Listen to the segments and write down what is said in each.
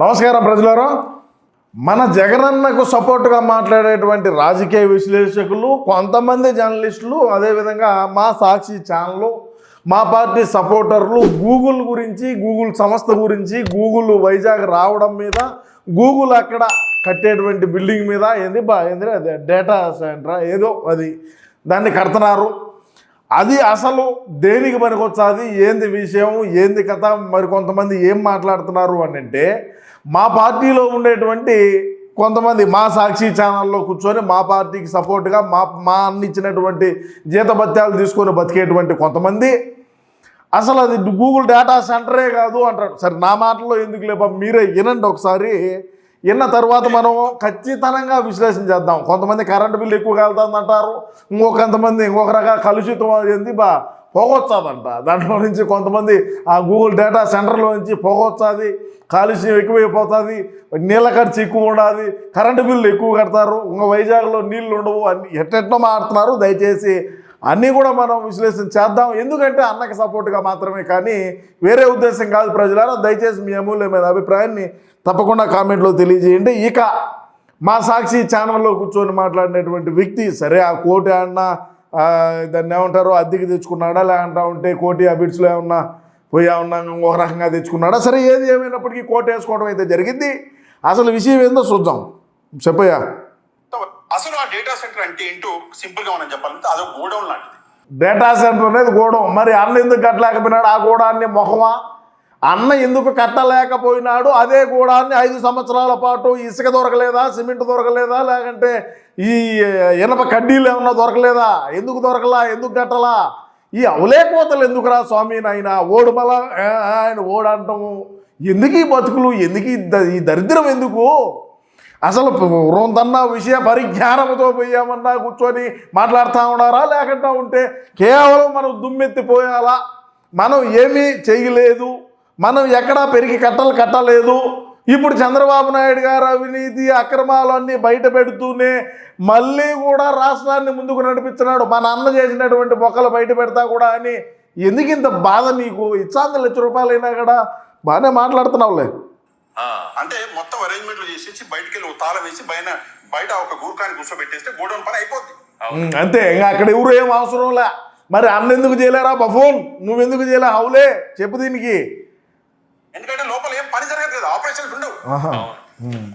నమస్కారం ప్రజలారా. మన జగనన్నకు సపోర్ట్గా మాట్లాడేటువంటి రాజకీయ విశ్లేషకులు కొంతమంది జర్నలిస్టులు అదేవిధంగా మా సాక్షి ఛానల్ మా పార్టీ సపోర్టర్లు గూగుల్ గురించి గూగుల్ సంస్థ గురించి గూగుల్ వైజాగ్ రావడం మీద గూగుల్ అక్కడ కట్టేటువంటి బిల్డింగ్ మీద ఏంది బా ఏంది డేటా సెంటర్ ఏదో అది. దాన్ని కడుతున్నారు. అది అసలు దేనికి పనికొచ్చాది? ఏంది విషయం? ఏంది కథ? మరి కొంతమంది ఏం మాట్లాడుతున్నారు అని అంటే మా పార్టీలో ఉండేటువంటి కొంతమంది మా సాక్షి ఛానల్లో కూర్చొని మా పార్టీకి సపోర్ట్గా మా మా అన్నిచ్చినటువంటి జీతభత్యాలు తీసుకొని బతికేటువంటి కొంతమంది అసలు అది గూగుల్ డేటా సెంటరే కాదు అంటారు. సరే నా మాటలో ఎందుకు లేప మీరే వినండి ఒకసారి. విన్న తర్వాత మనం ఖచ్చితంగా విశ్లేషణ చేద్దాం. కొంతమంది కరెంటు బిల్లు ఎక్కువ వెళ్తుంది అంటారు ఇంకొకంతమంది ఇంకొక రకాల కలుషితం ఏంది బా పొగొచ్చాదంట. దాంట్లో నుంచి కొంతమంది ఆ గూగుల్ డేటా సెంటర్లో నుంచి పొగొచ్చాది కాలుష్యం ఎక్కువైపోతుంది నీళ్ళ ఖర్చు ఎక్కువ ఉండాలి కరెంటు బిల్లు ఎక్కువ కడతారు ఇంకా వైజాగ్లో నీళ్ళు ఉండవు అన్ని ఎట్టెట్టో మాడుతున్నారు దయచేసి అన్నీ కూడా మనం విశ్లేషణ చేద్దాం. ఎందుకంటే అన్నకి సపోర్ట్గా మాత్రమే కానీ వేరే ఉద్దేశం కాదు ప్రజలారా. దయచేసి మీ అమూల్యమైన అభిప్రాయాన్ని తప్పకుండా కామెంట్లో తెలియజేయండి. ఇక మా సాక్షి ఛానల్లో కూర్చొని మాట్లాడినటువంటి వ్యక్తి సరే ఆ కోటి అన్న దాన్ని ఏమంటారో అద్దెకి తెచ్చుకున్నాడా లేదంటా ఉంటే కోటి అబిడ్స్లో ఏమన్నా పోయా ఉన్నా ఒక రకంగా తెచ్చుకున్నాడా? సరే ఏది ఏమైనప్పటికీ కోట వేసుకోవడం అయితే జరిగింది. అసలు విషయం ఏందో చూద్దాం. చెప్పయ్యా. అసలు ఆ డేటా సెంటర్ అంటే ఏంటో సింపుల్గా మనం చెప్పాలంటే అదొక గోడౌన్ లాంటిది. డేటా సెంటర్ అనేది గోడం మరి అన్న ఎందుకు కట్టలేకపోయినాడు? ఆ గోడాన్ని మొహమా? అన్న ఎందుకు కట్టలేకపోయినాడు? అదే గోడాన్ని ఐదు సంవత్సరాల పాటు ఇసుక దొరకలేదా? సిమెంట్ దొరకలేదా? లేకంటే ఈ ఇనప కడ్డీలు ఏమన్నా దొరకలేదా? ఎందుకు దొరకలా? ఎందుకు కట్టలా? ఈ అవలేకోతలు ఎందుకురా స్వామి నాయన? ఓడుమల ఆయన ఓడంటాము ఎందుకు ఈ బతుకులు? ఎందుకు ద- ఈ దరిద్రం ఎందుకు? అసలు రోంతన్న విషయ పరిజ్ఞానంతో పోయామన్నా కూర్చొని మాట్లాడుతూ ఉన్నారా? లేకుండా ఉంటే కేవలం మనం దుమ్మెత్తిపోయాలా? మనం ఏమీ చేయలేదు. మనం ఎక్కడా పెరిగి కట్టలు కట్టలేదు. ఇప్పుడు చంద్రబాబు నాయుడు గారు అవినీతి అక్రమాలన్నీ బయట పెడుతూనే మళ్ళీ కూడా రాష్ట్రాన్ని ముందుకు నడిపించినాడు మన అన్న చేసినటువంటి మొక్కలు బయట పెడతా కూడా అని ఎందుకు ఇంత బాధ నీకు? ఇచ్చాంద లక్ష రూపాయలైనా కూడా బాగానే మాట్లాడుతున్నావులే. అంటే మొత్తం అరేంజ్మెంట్లు చేసేసి బయటికి వెళ్ళి ఒక తాళం వేసి బయట బయట ఒక గూర్ఖాన్ని కూర్చోబెట్టేస్తే గోడౌన్ పని అయిపోద్ది. అంతే ఇంకా అక్కడ ఎవరు ఏం అవసరం లే. మరి అన్న ఎందుకు చేయలేరా బఫోన్? నువ్వెందుకు చేయలే హౌలే? చెప్పు దీనికి. ఎందుకంటే లోపల ఏం పని జరగదు కదా ఆపరేషన్స్ ఉండవు.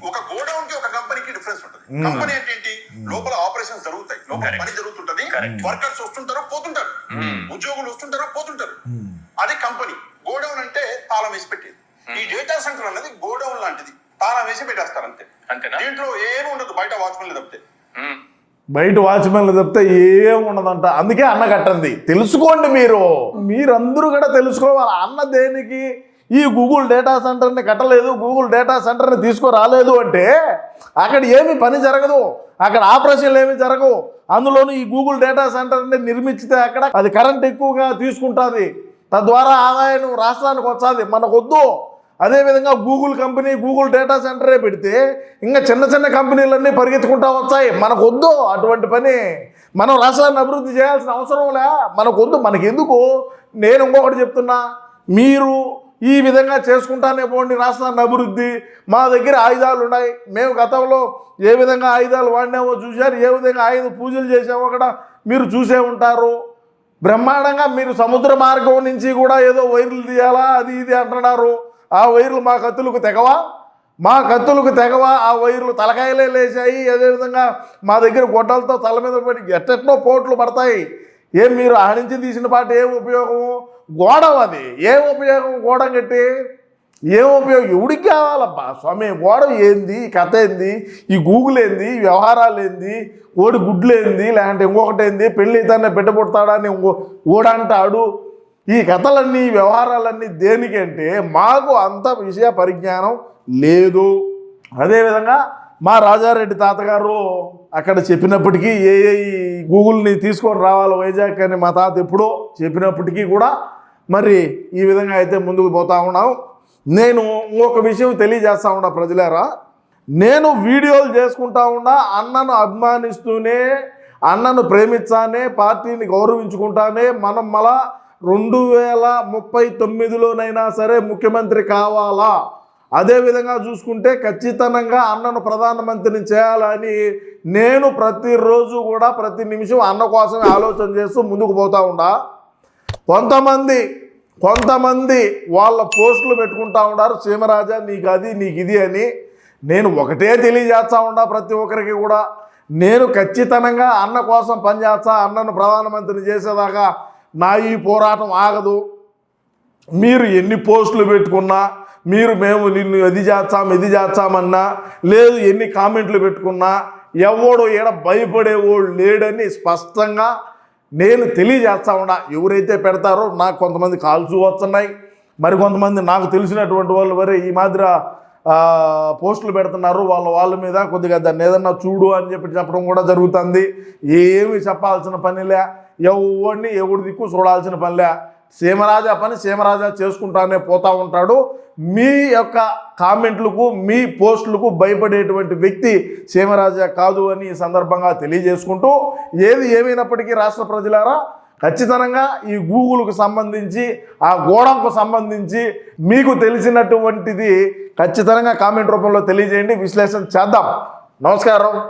ఒక గోడౌన్కి ఒక కంపెనీకి డిఫరెన్స్ ఉంటుంది. కంపెనీ అంటే ఏంటి? లోపల ఆపరేషన్స్ జరుగుతాయి. లోపల పని జరుగుతుంటది. వర్కర్స్ వస్తుంటారు పోతుంటారు. ఉద్యోగులు వస్తుంటారు పోతుంటారు. అది కంపెనీ. గోడౌన్ అంటే తాళం వేసి పెట్టేది. ఈ డేటా సెంటర్ అనేది గోడౌన్ లాంటిది. తాళం వేసి పెట్టేస్తారు అంతే. అంతేనా? దీంట్లో ఏమి ఉండదు బయట వాచ్మెన్ తప్పితే. బయట వాచ్మెన్లు చెప్తే ఏం ఉండదంట. అందుకే అన్న కట్టంది. తెలుసుకోండి మీరు. మీరందరూ కూడా తెలుసుకోవాలి. అన్న దేనికి ఈ గూగుల్ డేటా సెంటర్ని కట్టలేదు గూగుల్ డేటా సెంటర్ని తీసుకురాలేదు అంటే అక్కడ ఏమి పని జరగదు. అక్కడ ఆపరేషన్లు ఏమి జరగవు. అందులోనూ ఈ గూగుల్ డేటా సెంటర్ని నిర్మించితే అక్కడ అది కరెంట్ ఎక్కువగా తీసుకుంటుంది. తద్వారా ఆదాయం రాష్ట్రానికి వచ్చాది మనకొద్దు. అదేవిధంగా గూగుల్ కంపెనీ గూగుల్ డేటా సెంటరే పెడితే ఇంకా చిన్న చిన్న కంపెనీలన్నీ పరిగెత్తుకుంటా వచ్చాయి. మనకొద్దు అటువంటి పని. మనం రాష్ట్రాన్ని అభివృద్ధి చేయాల్సిన అవసరం లే. మనకొద్దు. మనకెందుకు? నేను ఇంకొకటి చెప్తున్నా. మీరు ఈ విధంగా చేసుకుంటానే పోండి రాష్ట్రాన్ని అభివృద్ధి. మా దగ్గర ఆయుధాలు ఉన్నాయి. మేము గతంలో ఏ విధంగా ఆయుధాలు వాడినామో చూశారు. ఏ విధంగా ఆయుధ పూజలు చేసామో కూడా మీరు చూసే ఉంటారు. బ్రహ్మాండంగా మీరు సముద్ర మార్గం నుంచి కూడా ఏదో వైర్లు తీయాలా అది ఇది అంటున్నారు. ఆ వైర్లు మా కత్తులకు తెగవా? మా కత్తులకు తెగవా? ఆ వైర్లు తలకాయలే లేచాయి. అదేవిధంగా మా దగ్గర గొడ్డలతో తల మీద పడి ఎట్టెట్లో పోట్లు పడతాయి. ఏం మీరు ఆడించి తీసిన పాట ఏం ఉపయోగం గోడం అది. ఏం ఉపయోగం గోడం కట్టి ఏం ఉపయోగం? ఎవడికి కావాలబ్బా? స్వామి గోడ ఏంది? కథ ఏంది? ఈ గూగుల్ ఏంది? వ్యవహారాలు ఏంది? ఓడి గుడ్లు ఏంది? లేదంటే ఇంకొకటి ఏంది? పెళ్ళి ఇతనే బిడ్డ పుడతాడని ఇంకో ఓడంటాడు. ఈ కథలన్నీ వ్యవహారాలన్నీ దేనికంటే మాకు అంత విషయ పరిజ్ఞానం లేదు. అదేవిధంగా మా రాజారెడ్డి తాతగారు అక్కడ చెప్పినప్పటికీ ఏ ఏ గూగుల్ని తీసుకొని రావాలి వైజాగ్ అని మా తాత ఎప్పుడో చెప్పినప్పటికీ కూడా మరి ఈ విధంగా అయితే ముందుకు పోతా ఉన్నాం. నేను ఇంకొక విషయం తెలియజేస్తా ఉన్నా ప్రజలారా. నేను వీడియోలు చేసుకుంటా ఉన్నా అన్నను అభిమానిస్తూనే అన్నను ప్రేమించానే పార్టీని గౌరవించుకుంటానే మనం మళ్ళా రెండు వేల ముప్పై తొమ్మిదిలోనైనా సరే ముఖ్యమంత్రి కావాలా? అదేవిధంగా చూసుకుంటే ఖచ్చితంగా అన్నను ప్రధానమంత్రిని చేయాలని నేను ప్రతిరోజు కూడా ప్రతి నిమిషం అన్న కోసమే ఆలోచన చేస్తూ ముందుకు పోతా ఉండా? కొంతమంది కొంతమంది వాళ్ళ పోస్టులు పెట్టుకుంటా ఉన్నారు సీమరాజా నీకు అది నీకు ఇది అని నేను ఒకటే తెలియజేస్తా ఉండా ప్రతి ఒక్కరికి కూడా. నేను ఖచ్చితంగా అన్న కోసం పనిచేస్తా అన్నను ప్రధానమంత్రిని చేసేదాకా నా ఈ పోరాటం ఆగదు. మీరు ఎన్ని పోస్టులు పెట్టుకున్నా మీరు మేము నిన్ను ఇది చేస్తాం ఇది చేస్తామన్నా లేదు ఎన్ని కామెంట్లు పెట్టుకున్నా ఎవడు ఈడ భయపడేవాడు లేడని స్పష్టంగా నేను తెలియజేస్తా ఉన్నా. ఎవరైతే పెడతారో నాకు కొంతమంది కాల్స్ వస్తున్నాయి. మరి కొంతమంది నాకు తెలిసినటువంటి వాళ్ళు వరే ఈ మాదిరి పోస్టులు పెడుతున్నారు. వాళ్ళ వాళ్ళ మీద కొద్దిగా దాన్ని ఏదన్నా చూడు అని చెప్పి చెప్పడం కూడా జరుగుతుంది. ఏమి చెప్పాల్సిన పనిలే ఎవడిని ఎవడి దిక్కు చూడాల్సిన పనిలే. సీమరాజా పని సీమరాజా చేసుకుంటానే పోతా ఉంటాడు. మీ యొక్క కామెంట్లకు మీ పోస్టులకు భయపడేటువంటి వ్యక్తి సీమరాజా కాదు అని ఈ సందర్భంగా తెలియజేసుకుంటూ ఏది ఏమైనప్పటికీ రాష్ట్ర ప్రజలారా ఖచ్చితంగా ఈ గూగుల్కు సంబంధించి ఆ గోడంకు సంబంధించి మీకు తెలిసినటువంటిది ఖచ్చితంగా కామెంట్ రూపంలో తెలియజేయండి. విశ్లేషణ చేద్దాం. నమస్కారం.